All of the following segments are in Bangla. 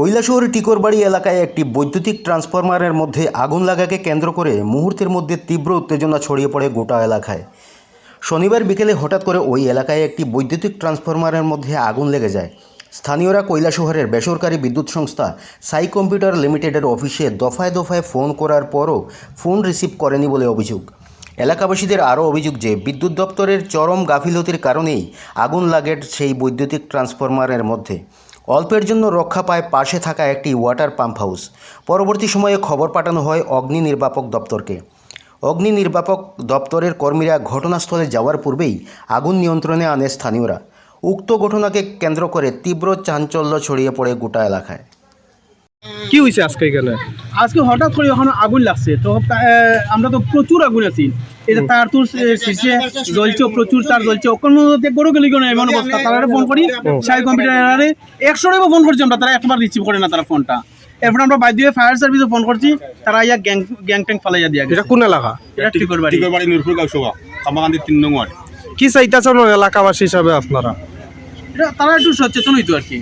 কৈলাসহর টিকরবাড়ি এলাকায় একটি বৈদ্যুতিক ট্রান্সফরমারের মধ্যে আগুন লাগাকে কেন্দ্র করে মুহূর্তের মধ্যে তীব্র উত্তেজনা ছড়িয়ে পড়ে গোটা এলাকায়। শনিবার বিকেলে হঠাৎ করে ওই এলাকায় একটি বৈদ্যুতিক ট্রান্সফরমারের মধ্যে আগুন লেগে যায়। স্থানীয়রা কৈলাসহরের বেসরকারি বিদ্যুৎ সংস্থা সাই কম্পিউটার লিমিটেডের অফিসে দফায় দফায় ফোন করার পরও ফোন রিসিভ করেনি বলে অভিযোগ। এলাকাবাসীদের আরও অভিযোগ যে, বিদ্যুৎ দপ্তরের চরম গাফিলতির কারণেই আগুন লাগে সেই বৈদ্যুতিক ট্রান্সফরমারের মধ্যে। অল্পের জন্য রক্ষা পায় পাশে থাকা একটি ওয়াটার পাম্প হাউস। পরবর্তী সময়ে খবর পাঠানো হয় অগ্নি নির্বাপক দপ্তরকে। অগ্নি নির্বাপক দপ্তরের কর্মীরা ঘটনাস্থলে যাওয়ার পূর্বেই আগুন নিয়ন্ত্রণে আনে স্থানীয়রা। উক্ত ঘটনাকে কেন্দ্র করে তীব্র চাঞ্চল্য ছড়িয়ে পড়ে গোটা এলাকায়। কি হয়েছে আজকে এখানে? আজকে হঠাৎ করে যখন আগুন লাগছে। তো আমরা তো প্রচুর আগুন আছি। এটা তার তোর শীর্ষে জ্বলছে প্রচুর তার জ্বলছে। ওখানে মধ্যে বড় গেলি কেন এমন অবস্থা। তারা ফোন করি সাই কম্পিউটারে একশো টাকা ফোন করছি আমরা। তারা একবার রিসিভ করে না তারা ফোনটা। এরপর আমরা বাধ্য হয়ে ফায়ার সার্ভিসে ফোন করছি। তারা ইয়া গ্যাং গ্যাং ট্যাং ফালাইয়া দিয়া এটা কোন এলাকা? এটা ঠিক করবার টিকের বাড়ি নুরপুর গাউসভা কামাকান্দি তিন নং ওয়ার্ড। কি চাইতেছেন এলাকাবাসী হিসাবে আপনারা? এটা তারা একটু সচেতন হইতো আর কি।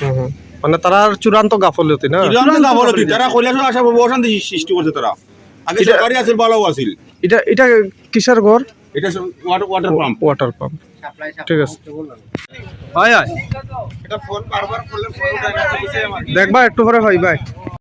হুম হুম। মানে তারা চূড়ান্ত গাফলতি না? চূড়ান্ত গাফলতি। তারা কৈলাসর আসা অশান্তি সৃষ্টি করছে তারা। আগে সরকারি আছিল ভালো আছিল। এটা এটা কিসের ঘর? এটা water water pump water pump ঠিক আছে। হয় হয় দেখবা একটু পরে হয় ভাই।